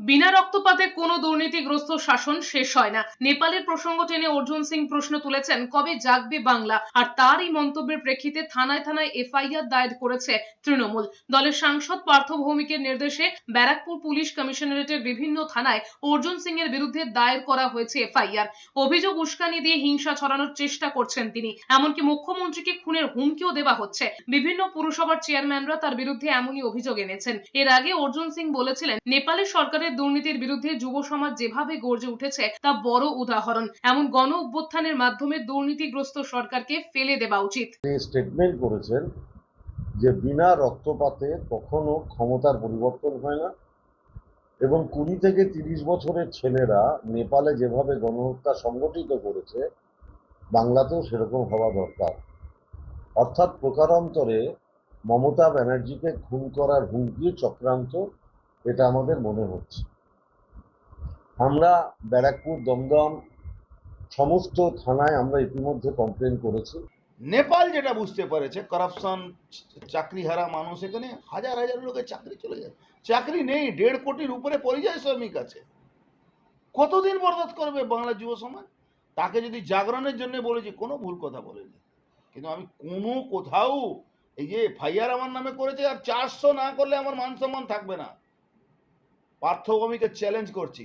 বিনা রক্তপাতে কোনো দুর্নীতিগ্রস্ত শাসন শেষ হয় না। নেপালের প্রসঙ্গ টেনে অর্জুন সিং প্রশ্ন তুলেছেন, কবে জাগবে বাংলা? আর তার এই মন্তব্যের প্রেক্ষিতে থানায় থানায় এফআইআর দায়ের করেছে তৃণমূল। দলের সাংসদ পার্থ ভৌমিকের নির্দেশে ব্যারাকপুর পুলিশ কমিশনারেটের বিভিন্ন থানায় অর্জুন সিং এর বিরুদ্ধে দায়ের করা হয়েছে এফআইআর। অভিযোগ উস্কানি দিয়ে হিংসা ছড়ানোর চেষ্টা করছেন তিনি। এমনকি মুখ্যমন্ত্রীকে খুনের হুমকিও দেওয়া হচ্ছে। বিভিন্ন পুরসভার চেয়ারম্যানরা তার বিরুদ্ধে এমনই অভিযোগ এনেছেন। এর আগে অর্জুন সিং বলেছিলেন, নেপালের সরকারের দুর্নীতির বিরুদ্ধে যুব সমাজ যেভাবে গর্জে উঠেছে, তা বড় উদাহরণ। এমন গণ অভ্যুত্থানের মাধ্যমে দুর্নীতিগ্রস্ত সরকারকে ফেলে দেওয়া উচিত। স্টেটমেন্ট করেছেন যে বিনা রক্তপাতে কখনো ক্ষমতার পরিবর্তন হয় না এবং কুড়ি থেকে তিরিশ বছরের ছেলেরা নেপালে যেভাবে গণহত্যা সংগঠিত করেছে, বাংলাতেও সেরকম হওয়া দরকার। অর্থাৎ প্রকারান্তরে মমতা ব্যানার্জিকে খুন করার হুমকি চক্রান্ত এটা আমাদের মনে হচ্ছে। আমরা ব্যারাকপুর দমদম সমস্ত থানায় আমরা ইতিমধ্যে কমপ্লেন করেছি। নেপাল যেটা বুঝতে পেরেছে করাপশন চাকরি হারা মানুষ এখানে হাজার হাজার লোকের চাকরি চলে যায়। চাকরি নেই, দেড় কোটির উপরে পরিযায়ী শ্রমিক আছে। কতদিন বরদাস্ত করবে বাংলা যুব সমাজ? তাকে যদি জাগরণের জন্য বলেছি কোনো ভুল কথা বলেনি। কিন্তু আমি কোনো কোথাও এই যে এফআইআর আমার নামে করেছে আর চারশো না করলে আমার মান সম্মান থাকবে না। পার্থভূমিকে চ্যালেঞ্জ করছি।